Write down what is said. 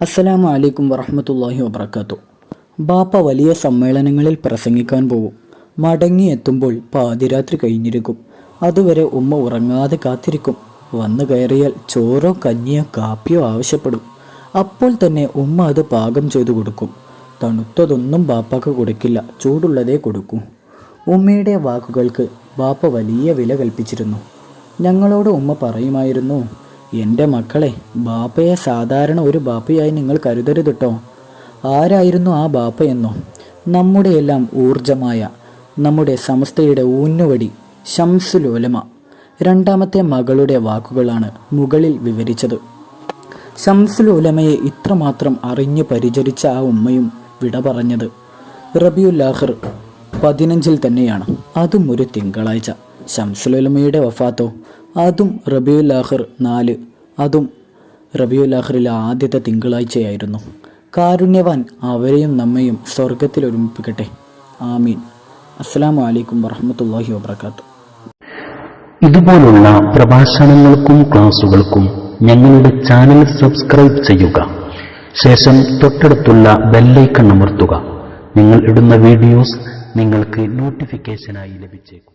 അസ്സലാമു അലൈക്കും വറഹമത്തല്ലാഹി വബർക്കാത്തു ബാപ്പ വലിയ സമ്മേളനങ്ങളിൽ പ്രസംഗിക്കാൻ പോകും മടങ്ങി എത്തുമ്പോൾ പാതിരാത്രി കഴിഞ്ഞിരിക്കും. അതുവരെ ഉമ്മ ഉറങ്ങാതെ കാത്തിരിക്കും. വന്നു കയറിയാൽ ചോറോ കഞ്ഞിയോ കാപ്പിയോ ആവശ്യപ്പെടും. അപ്പോൾ തന്നെ ഉമ്മ അത് പാകം ചെയ്തു കൊടുക്കും. തണുത്തതൊന്നും ബാപ്പാക്ക് കൊടുക്കില്ല. ചൂടുള്ളതേ കൊടുക്കൂ. ഉമ്മയുടെ വാക്കുകൾക്ക് ബാപ്പ വലിയ വില കൽപ്പിച്ചിരുന്നു. ഞങ്ങളോട് ഉമ്മ പറയുമായിരുന്നു എന്റെ മക്കളെ ബാപ്പയെ സാധാരണ ഒരു ബാപ്പയായി നിങ്ങൾ കരുതരുത് കേട്ടോ ആരായിരുന്നു ആ ബാപ്പയെന്നോ നമ്മുടെയെല്ലാം ഊർജമായ നമ്മുടെ സമസ്തയുടെ ഊന്നുവടി ശംസുലോലമ രണ്ടാമത്തെ മകളുടെ വാക്കുകളാണ് മുകളിൽ വിവരിച്ചത്. ശംസുലോലമയെ ഇത്രമാത്രം അറിഞ്ഞു പരിചരിച്ച ആ ഉമ്മയും വിട പറഞ്ഞത് റബിയുല്ലാഹിർ പതിനഞ്ചിൽ തന്നെയാണ്. അതും ഒരു തിങ്കളാഴ്ച. ശംസുലോലമയുടെ വഫാത്തോ അതും റബിയുല്ലാഹിർ നാല്. അതും റബിയുല്ലാഹിറിലെ ആദ്യത്തെ തിങ്കളാഴ്ചയായിരുന്നു. കാരുണ്യവാൻ അവരെയും നമ്മയും സ്വർഗത്തിൽ ഒരുമിപ്പിക്കട്ടെ. ആമീൻ. അസ്സാം വലൈക്കും വറഹമത്തല്ലാഹി വാബർക്കാത്തു ഇതുപോലുള്ള പ്രഭാഷണങ്ങൾക്കും ക്ലാസുകൾക്കും ഞങ്ങളുടെ ചാനൽ സബ്സ്ക്രൈബ് ചെയ്യുക. ശേഷം തൊട്ടടുത്തുള്ള ബെല്ലൈക്കൺ അമർത്തുക. നിങ്ങൾ ഇടുന്ന വീഡിയോസ് നിങ്ങൾക്ക് നോട്ടിഫിക്കേഷനായി ലഭിച്ചേക്കും.